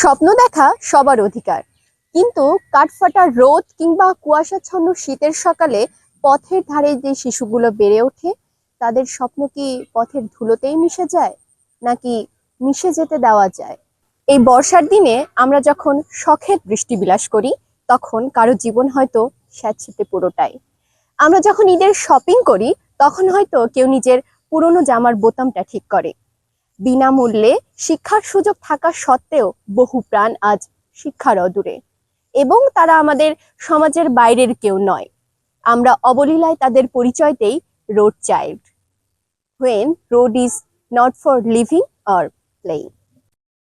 স্বপ্ন দেখা সবার অধিকার। কিন্তু কাঠফাটা রোদ কিংবা কুয়াশাচ্ছন্ন শীতের সকালে পথের ধারে যে শিশুগুলো বেড়ে ওঠে, তাদের স্বপ্ন কি পথের ধুলোতেই মিশে যায়, নাকি মিশে যেতে দেওয়া যায়? এই বর্ষার দিনে আমরা যখন শখের বৃষ্টি বিলাস করি, তখন কারও জীবন হয়তো স্যাঁতসেতে পুরোটাই। আমরা যখন ঈদের শপিং করি, তখন হয়তো কেউ নিজের পুরনো জামার বোতামটা ঠিক করে বিনামূল্যে শিক্ষার সুযোগ থাকা সত্ত্বেও বহু প্রাণ আজ শিক্ষার অদূরে। এবং তারা আমাদের সমাজের বাইরের কেউ নয়। আমরা অবলীলায় তাদের পরিচয়তেই road child. When road is not for living or playing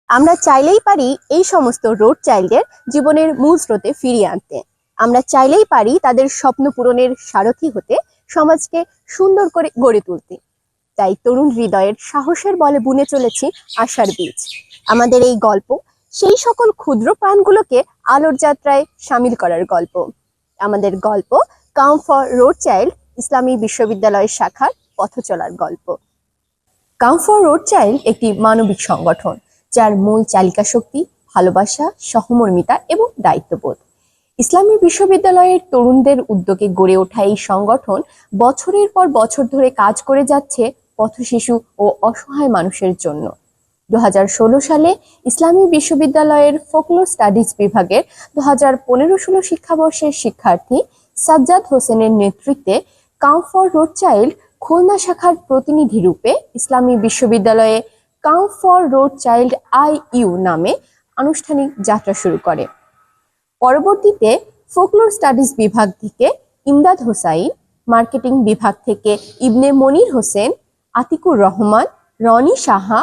আমরা চাইলেই পারি এই সমস্ত রোড চাইল্ডের জীবনের মূল স্রোতে ফিরিয়ে আনতে। আমরা চাইলেই পারি তাদের স্বপ্ন পূরণের সারথি হতে, সমাজকে সুন্দর করে গড়ে তুলতে। তাই তরুণ হৃদয়ের সাহসের বলে বুনে চলেছি আশার বীজ। আমাদের এই গল্প, সেই সকল ক্ষুদ্র প্রাণগুলোকে আলোর যাত্রায় সামিল করার গল্প। আমাদের গল্প কাম ফর রোড চাইল্ড ইসলামী বিশ্ববিদ্যালয়ের শাখার পথ চলার গল্প। কাম ফর রোড চাইল্ড একটি মানবিক সংগঠন, যার মূল চালিকা শক্তি ভালোবাসা, সহমর্মিতা এবং দায়িত্ববোধ। ইসলামী বিশ্ববিদ্যালয়ের তরুণদের উদ্যোগে গড়ে ওঠা এই সংগঠন বছরের পর বছর ধরে কাজ করে যাচ্ছে পথশিশু ও অসহায় মানুষের জন্য। দু হাজার ষোলো সালে ইসলামী বিশ্ববিদ্যালয়ের ফোকলো স্টাডিজ বিভাগের দু হাজার পনেরো শিক্ষাবর্ষের শিক্ষার্থী সাজ্জাদ হোসেনের নেতৃত্বে come for road child Khulna শাখার প্রতিনিধি রূপে ইসলামী বিশ্ববিদ্যালয়ে come for road child I U নামে আনুষ্ঠানিক যাত্রা শুরু করে। পরবর্তীতে ফোকলোর স্টাডিজ বিভাগ থেকে ইমদাদ হোসাইন, মার্কেটিং বিভাগ থেকে ইবনে মনির হোসেন আতিকুর রহমান, রনি সাহা,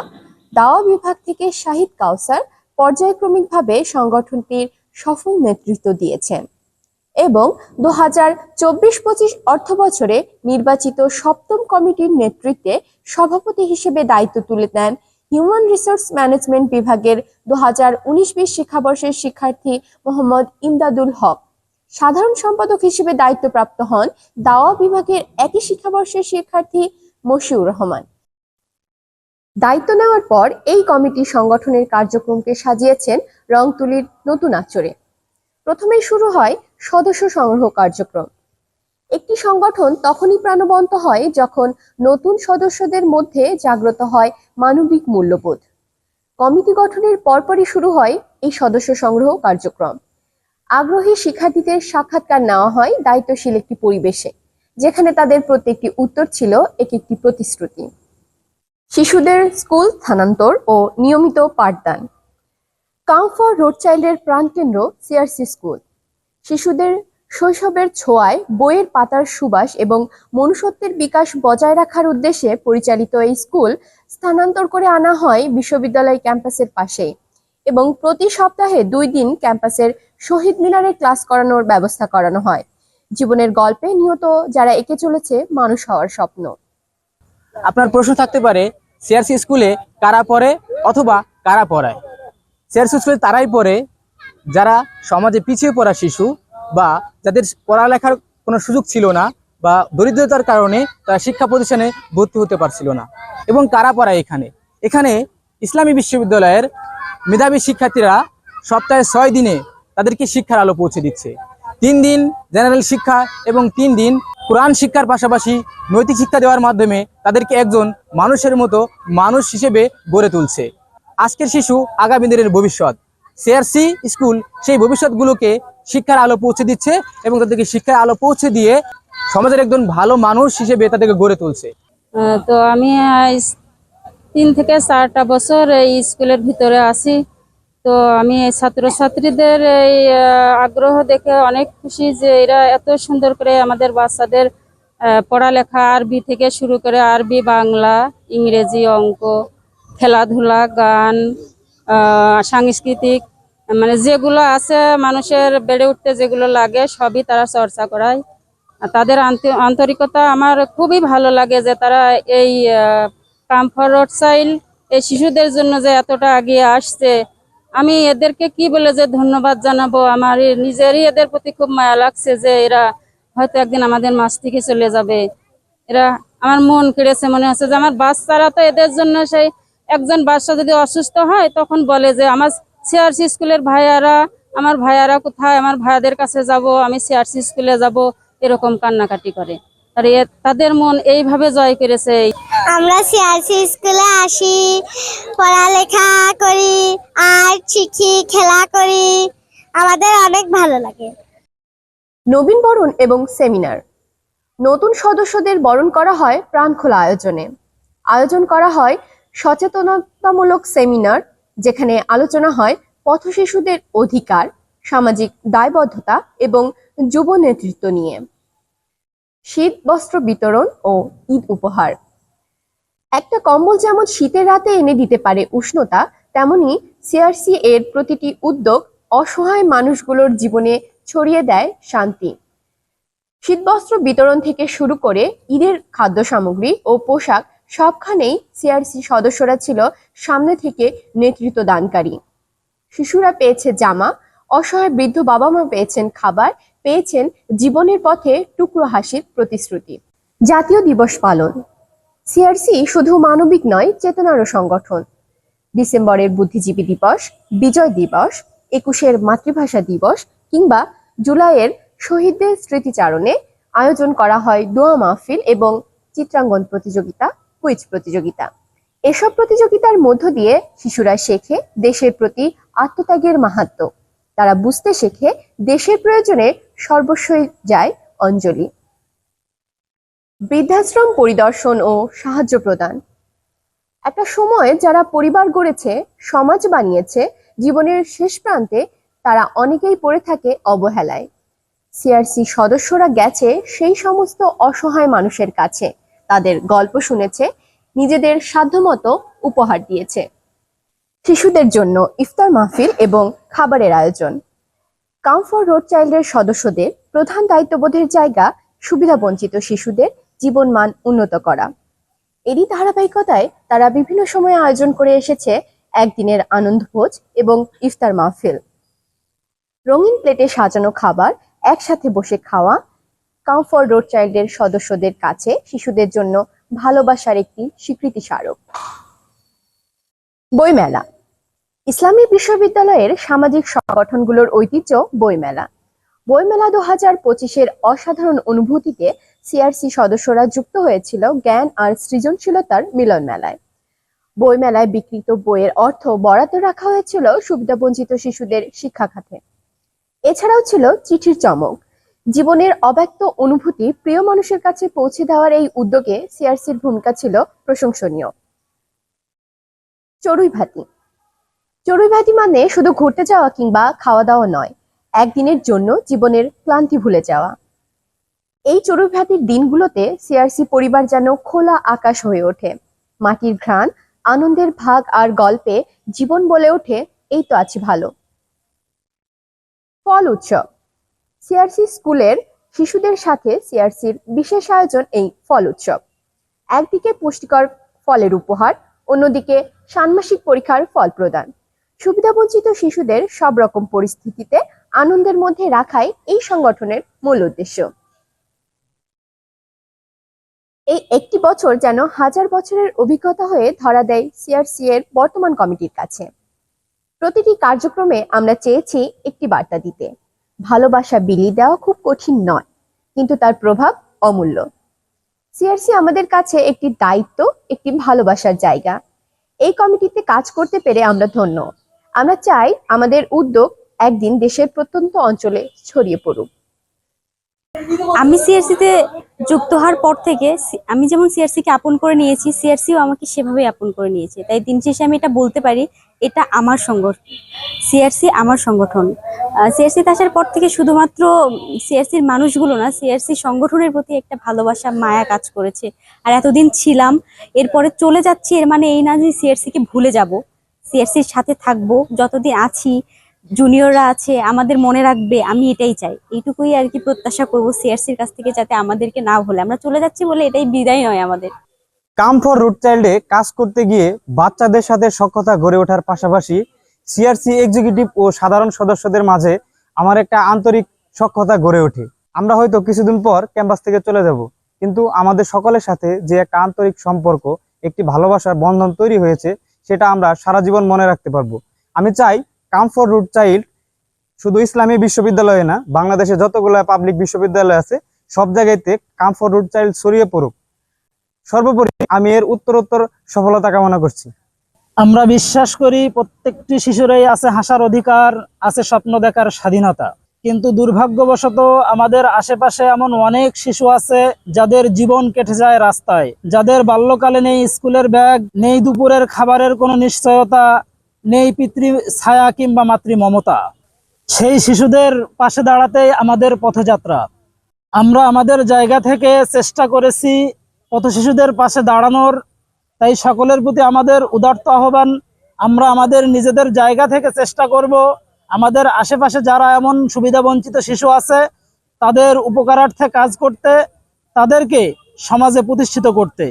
দাওয়া বিভাগ থেকে শাহিদ কাউসার পর্যায়ক্রমিকভাবে সংগঠনটির সফল নেতৃত্ব দিয়েছেন এবং দু হাজার চব্বিশ পঁচিশ অর্থ বছরে নির্বাচিত সপ্তম কমিটির নেতৃত্বে সভাপতি হিসেবে দায়িত্ব তুলে নেন হিউম্যান রিসোর্স ম্যানেজমেন্ট বিভাগের দু হাজার উনিশ বিশ শিক্ষাবর্ষের শিক্ষার্থী মোহাম্মদ ইমদাদুল হক। সাধারণ সম্পাদক হিসেবে দায়িত্বপ্রাপ্ত হন দাওয়া বিভাগের একই শিক্ষাবর্ষের শিক্ষার্থী মশিউর রহমান। দায়িত্ব নেওয়ার পর এই কমিটি সংগঠনের কার্যক্রমকে সাজিয়েছেন রং তুলির নতুন আচরে প্রথমেই শুরু হয় সদস্য সংগ্রহ কার্যক্রম। একটি সংগঠন তখনই প্রাণবন্ত হয় যখন নতুন সদস্যদের মধ্যে জাগ্রত হয় মানবিক মূল্যবোধ। কমিটি গঠনের পরপরই শুরু হয় এই সদস্য সংগ্রহ কার্যক্রম। আগ্রহী শিক্ষার্থীদের সাক্ষাৎকার নেওয়া হয় দায়িত্বশীল একটি পরিবেশে। যেখানে তাদের প্রত্যেকটি উত্তর ছিল এক একটি প্রতিশ্রুতি। শিশুদের স্কুল, স্থানান্তর ও নিয়মিত পাঠদান। কাম ফর রোড চাইল্ডের প্রাণকেন্দ্র সিআরসি স্কুল। শিশুদের শৈশবের ছোঁয়ায় বইয়ের পাতার সুবাস এবং মনুষ্যত্বের বিকাশ বজায় রাখার উদ্দেশ্যে পরিচালিত এই স্কুল স্থানান্তর করে আনা হয় বিশ্ববিদ্যালয় ক্যাম্পাসের পাশেই এবং প্রতি সপ্তাহে দুই দিন ক্যাম্পাসের শহীদ মিনারে ক্লাস করানোর ব্যবস্থা করানো হয়। জীবনের গল্পে নিহত যারা এঁকে চলেছে মানুষ হওয়ার স্বপ্ন। আপনার প্রশ্ন থাকতে পারে, সিআরসি স্কুলে কারা পড়ে অথবা কারা পড়ায়? সিআরসি স্কুলে তারাই পড়ে যারা সমাজে পিছিয়ে পড়া শিশু বা যাদের পড়ালেখার কোনো সুযোগ ছিল না বা দরিদ্রতার কারণে তারা শিক্ষা প্রতিষ্ঠানে ভর্তি হতে পারছিল না। এবং কারা পড়ায় এখানে? এখানে ইসলামী বিশ্ববিদ্যালয়ের মেধাবী শিক্ষার্থীরা সপ্তাহে ছয় দিনে তাদেরকে শিক্ষার আলো পৌঁছে দিচ্ছে। তিন দিন জেনারেল শিক্ষা এবং তিন দিন কোরআন শিক্ষার পাশাপাশি নৈতিক শিক্ষা দেওয়ার মাধ্যমে তাদেরকে একজন মানুষের মতো মানুষ হিসেবে গড়ে তুলছে। আজকের শিশু আগামী দিনের ভবিষ্যৎ। সিআরসি স্কুল সেই ভবিষ্যৎগুলোকে শিক্ষার আলো পৌঁছে দিচ্ছে এবং তাদেরকে শিক্ষার আলো পৌঁছে দিয়ে সমাজের একজন ভালো মানুষ হিসেবে তাদেরকে গড়ে তুলছে। তো আমি তিন থেকে চারটা বছর এই স্কুলের ভিতরে আছি। তো আমি ছাত্রছাত্রীদের এই আগ্রহ দেখে অনেক খুশি যে এরা এত সুন্দর করে আমাদের বাচ্চাদের পড়ালেখা আরবি থেকে শুরু করে আরবি, বাংলা, ইংরেজি, অঙ্ক, খেলাধুলা, গান সাংস্কৃতিক মানে যেগুলো আছে মানুষের বেড়ে উঠতে যেগুলো লাগে সবই তারা চর্চা করায়। তাদের আন্ত- আন্তরিকতা আমার খুবই ভালো লাগে যে তারা এই কামফর রোড সাইল এই শিশুদের জন্য যে এতটা এগিয়ে আসছে আমি এদেরকে কি বলে যে ধন্যবাদ জানাব? আমার নিজেরই এদের প্রতি খুব মায়া লাগছে যে এরা হয়তো একদিন আমাদের মাছ থেকে চলে যাবে। এরা আমার মন কেড়েছে, মনে হচ্ছে যে আমার বাচ্চারা তো এদের জন্য সেই একজন বাচ্চা যদি অসুস্থ হয়, তখন বলে যে আমার সিআরসি স্কুলের ভাইয়ারা, আমার ভাইয়ারা কোথায়? আমার ভাইয়াদের কাছে যাব, আমি সিআরসি স্কুলে যাব, এরকম কান্নাকাটি করে। আর তাদের মন এইভাবে জয় করেছে আমরা সিআরসি স্কুলে আসি পড়ালেখা করি আর্ট শিখি খেলা করি। আমাদের অনেক ভালো লাগে। নবীন বরণ এবং সেমিনার। নতুন সদস্যদের বরণ করা হয় প্রাণখোলা আয়োজনে। আয়োজন করা হয় সচেতনতামূলক সেমিনার যেখানে আলোচনা হয় পথশিশুদের অধিকার সামাজিক দায়বদ্ধতা এবং যুব নেতৃত্ব নিয়ে। শীত, বস্ত্র বিতরণ ও ঈদ উপহার। একটা কম্বল যেমন শীতের রাতে এনে দিতে পারে উষ্ণতা, তেমনি সিআরসি এর প্রতিটি উদ্যোগ অসহায় মানুষগুলোর জীবনে ছড়িয়ে দেয় শান্তি। শীতবস্ত্র বিতরণ থেকে শুরু করে ঈদের খাদ্য সামগ্রী ও পোশাক সবখানেই সিআরসি সদস্যরা ছিল সামনে থেকে নেতৃত্ব দানকারী। শিশুরা পেয়েছে জামা, অসহায় বৃদ্ধ বাবা মা পেয়েছেন খাবার পেয়েছেন জীবনের পথে টুকরো হাসির প্রতিশ্রুতি। জাতীয় দিবস পালন। সিআরসি শুধু মানবিক নয়, চেতনারও সংগঠন। ডিসেম্বরের বুদ্ধিজীবী দিবস, বিজয় দিবস, একুশের মাতৃভাষা দিবস, কিংবা জুলাইয়ের শহীদদের স্মৃতিচারণে আয়োজন করা হয় দোয়া মাহফিল এবং চিত্রাঙ্গন প্রতিযোগিতা, কুইজ প্রতিযোগিতা। এসব প্রতিযোগিতার মধ্য দিয়ে শিশুরা শেখে দেশের প্রতি আত্মত্যাগের মাহাত্ম্য তারা বুঝতে শেখে দেশের প্রয়োজনে সর্বস্বই যায় অঞ্জলি। বৃদ্ধাশ্রম পরিদর্শন ও সাহায্য প্রদান। একটা সময় যারা পরিবার গড়েছে, সমাজ বানিয়েছে, জীবনের শেষ প্রান্তে তারা অনেকেই পড়ে থাকে অবহেলায়। সিআরসি সদস্যরা গেছে সেই সমস্ত অসহায় মানুষের কাছে। তাদের গল্প শুনেছে, নিজেদের সাধ্যমতো উপহার দিয়েছে। শিশুদের জন্য ইফতার মাহফিল এবং খাবারের আয়োজন। কামফোর রোড চাইল্ডের সদস্যদের প্রধান দায়িত্ববোধের জায়গা সুবিধাবঞ্চিত শিশুদের জীবনমান উন্নত করা। এরই ধারাবাহিকতায় তারা বিভিন্ন সময়ে আয়োজন করে এসেছে একদিনের আনন্দভোজ এবং ইফতার মাহফিল। রঙিন প্লেটে সাজানো খাবার, একসাথে বসে খাওয়া কমফোর্ট রোড চাইল্ডের সদস্যদের কাছে শিশুদের জন্য ভালোবাসার একটি স্বীকৃতি স্মারক। বইমেলা ইসলামী বিশ্ববিদ্যালয়ের সামাজিক সংগঠনগুলোর ঐতিহ্য বইমেলা। বইমেলা দু হাজার পঁচিশের অসাধারণ অনুভূতিতে সিআরসি সদস্যরা যুক্ত হয়েছিল জ্ঞান আর সৃজনশীলতার মিলন মেলায় বইমেলায় বিকৃত বইয়ের অর্থ বরাদ্দ রাখা হয়েছিল সুবিধাবঞ্চিত শিশুদের শিক্ষা খাতে। এছাড়াও ছিল চিঠির চমক। জীবনের অব্যক্ত অনুভূতি প্রিয় মানুষের কাছে পৌঁছে দেওয়ার এই উদ্যোগে সিআরসির ভূমিকা ছিল প্রশংসনীয়। চড়ুই ভাতি। চড়ুই ভাতি মানে শুধু ঘুরতে যাওয়া কিংবা খাওয়া দাওয়া নয়, একদিনের জন্য জীবনের ক্লান্তি ভুলে যাওয়া। এই চড়ুই ভাতির দিনগুলোতে সিআরসি পরিবার যেন খোলা আকাশ হয়ে ওঠে। মাটির ঘ্রাণ, আনন্দের ভাগ আর গল্পে জীবন বলে ওঠে, এই তো আছি ভালো। ফল উৎসব। সিআরসি স্কুলের শিশুদের সাথে সিআরসির বিশেষ আয়োজন এই ফল উৎসব। একদিকে পুষ্টিকর ফলের উপহার, অন্যদিকে ষান্মাসিক পরীক্ষার ফল প্রদান। সুবিধাবঞ্চিত শিশুদের সব রকম পরিস্থিতিতে আনন্দের মধ্যে রাখাই এই সংগঠনের মূল উদ্দেশ্য। এই একটি বছর যেন হাজার বছরের অভিজ্ঞতা হয়ে ধরা দেয় সিআরসি এর বর্তমান কমিটির কাছে। প্রতিটি কার্যক্রমে আমরা চেয়েছি একটি বার্তা দিতে। ভালোবাসা বিলিয়ে দেওয়া খুব কঠিন নয়, কিন্তু তার প্রভাব অমূল্য। সিআরসি আমাদের কাছে একটি দায়িত্ব, একটি ভালোবাসার জায়গা। এই কমিটিতে কাজ করতে পেরে আমরা ধন্য। আমরা চাই আমাদের উদ্যোগ একদিন দেশের প্রত্যন্ত অঞ্চলে ছড়িয়ে পড়ুক। আমি সিআরসি তে যুক্ত হওয়ার পর থেকে আমি যেমন সিআরসি কে আপন করে নিয়েছি সিআরসিও আমাকে সেভাবেই আপন করে নিয়েছে। তাই দিন শেষে আমি এটা বলতে পারি, এটা আমার সংগঠন সিআরসি আমার সংগঠন। সিআরসি তে আসার পর থেকে শুধুমাত্র সিআরসির মানুষগুলো না সিআরসি সংগঠনের প্রতি একটা ভালোবাসা, মায়া কাজ করেছে। আর এতদিন ছিলাম, এরপরে চলে যাচ্ছি, এর মানে এই না যে সিআরসি কে ভুলে যাব। সিআরসির সাথে থাকব, যতদিন আছি জুনিয়ররা আছে, আমাদের মনে রাখবে, আমি এটাই চাই। এইটুকুই আর কি প্রত্যাশা করব সিআরসির কাছ থেকে যাতে আমাদেরকে না ভুলে। আমরা চলে যাচ্ছি বলে এটাই বিদায় নয় আমাদের। কাম ফর রুট চাইল্ডে কাজ করতে গিয়ে বাচ্চাদের সাথে সক্ষতা গড়ে ওঠার পাশাপাশি সিআরসি এক্সিকিউটিভ ও সাধারণ সদস্যদের মাঝে আমার একটা আন্তরিক সক্ষতা গড়ে ওঠে। আমরা হয়তো কিছুদিন পর ক্যাম্পাস থেকে চলে যাব, কিন্তু আমাদের সকলের সাথে যে একটা আন্তরিক সম্পর্ক, একটি ভালোবাসার বন্ধন তৈরি হয়েছে সেটা আমরা সারা জীবন মনে রাখতে পারব। আমি চাই কাম ফর রুট চাইল্ড শুধু ইসলামী বিশ্ববিদ্যালয়ে না, বাংলাদেশে যতগুলো পাবলিক বিশ্ববিদ্যালয় আছে, সব জায়গাতে কাম ফর রুট চাইল্ড ছড়িয়ে পড়ুক। সর্বোপরি আমি এর উত্তরোত্তর সফলতা কামনা করছি। আমরা বিশ্বাস করি প্রত্যেকটি শিশুরই আছে হাসার অধিকার, আছে স্বপ্ন দেখার স্বাধীনতা। কিন্তু দুর্ভাগ্যবশত আমাদের আশেপাশে এমন অনেক শিশু আছে যাদের জীবন কেটে যায় রাস্তায়। যাদের বাল্যকালে নেই স্কুলের ব্যাগ, নেই দুপুরের খাবারের কোনো নিশ্চয়তা, নেই পিতৃ ছায়া কিংবা মাতৃ মমতা সেই শিশুদের পাশে দাঁড়াতেই আমাদের পথযাত্রা। আমরা আমাদের জায়গা থেকে চেষ্টা করেছি পথ শিশুদের পাশে দাঁড়ানোর। তাই সকলের প্রতি আমাদের উদার্ত আহ্বান, আমরা আমাদের নিজেদের জায়গা থেকে চেষ্টা করব। আমাদের আশেপাশে যারা এমন সুবিধা বঞ্চিত শিশু আছে, তাদের উপকারার্থে কাজ করতে, তাদেরকে সমাজে প্রতিষ্ঠিত করতে।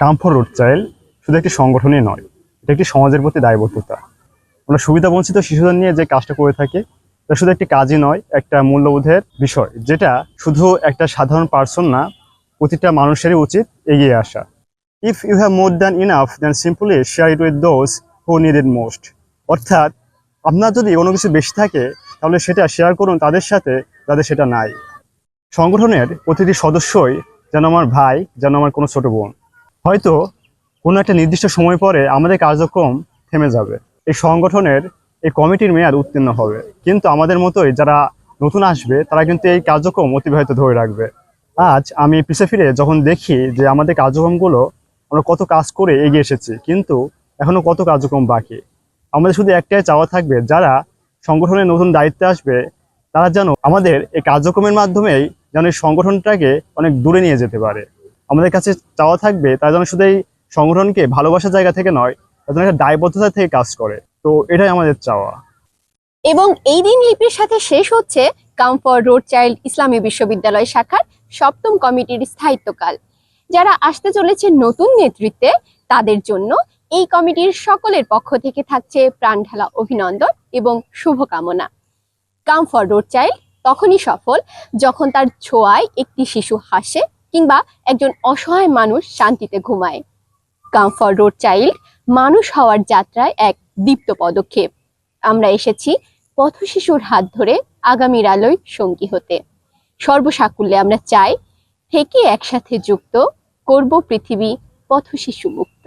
কাম ফর রুট চাইল্ড শুধু একটি সংগঠনই নয়, এটা একটি সমাজের প্রতি দায়বদ্ধতা। আমরা সুবিধা বঞ্চিত শিশুদের নিয়ে যে কাজটা করে থাকি এটা শুধু একটি কাজই নয়, একটা মূল্যবোধের বিষয়, যেটা শুধু একটা সাধারণ পার্সন না, প্রতিটা মানুষেরই উচিত এগিয়ে আসা। If you have more than enough then simply share it with those who need it most অর্থাৎ আপনার যদি কোনো কিছু বেশি থাকে, তাহলে সেটা শেয়ার করুন তাদের সাথে, যাদের সেটা নাই। সংগঠনের প্রতিটি সদস্যই যেন আমার ভাই, যেন আমার কোনো ছোট বোন। হয়তো কোনো একটা নির্দিষ্ট সময় পরে আমাদের কার্যক্রম থেমে যাবে। এই সংগঠনের, এই কমিটির মেয়াদ উত্তীর্ণ হবে। কিন্তু আমাদের মতোই যারা নতুন আসবে, তারা কিন্তু এই কার্যক্রম অতিবাহিত ধরে রাখবে। আজ আমি পিছিয়ে ফিরে যখন দেখি যে আমাদের কার্যক্রমগুলো আমরা কত কাজ করে এগিয়ে এসেছি, কিন্তু এখনও কত কার্যক্রম বাকি। আমাদের শুধু একটাই চাওয়া থাকবে, যারা সংগঠনের নতুন দায়িত্বে আসবে, তারা যেন আমাদের এই কার্যক্রমের মাধ্যমেই যেন এই সংগঠনটাকে অনেক দূরে নিয়ে যেতে পারে। আমাদের কাছে চাওয়া থাকবে, তারা যেন শুধু এই সংগঠনকে ভালোবাসার জায়গা থেকে নয় যেন একটা দায়বদ্ধতা থেকে কাজ করে। তো এটাই আমাদের চাওয়া। এবং এই দিন লিপির সাথে শেষ হচ্ছে কামফর রোড চাইল্ড ইসলামী বিশ্ববিদ্যালয় শাখার সপ্তম কমিটির স্থায়িত্বকাল। যারা আসতে চলেছে নতুন নেতৃত্বে, তাদের জন্য এই কমিটির সকলের পক্ষ থেকে থাকছে প্রাণঢালা অভিনন্দন এবং শুভকামনা। কামফর রোড চাইল্ড তখনই সফল যখন তার ছোঁয়ায় একটি শিশু হাসে কিংবা একজন অসহায় মানুষ শান্তিতে ঘুমায়। কামফর রোড চাইল্ড মানুষ হওয়ার যাত্রায় এক দীপ্ত পদক্ষেপ। আমরা এসেছি পথশিশুর হাত ধরে আগামীর আলোয় সঙ্গী হতে। সর্বসাকুল্যে আমরা চাই থেকে একসাথে যুক্ত করব পৃথিবী পথশিশু মুক্ত।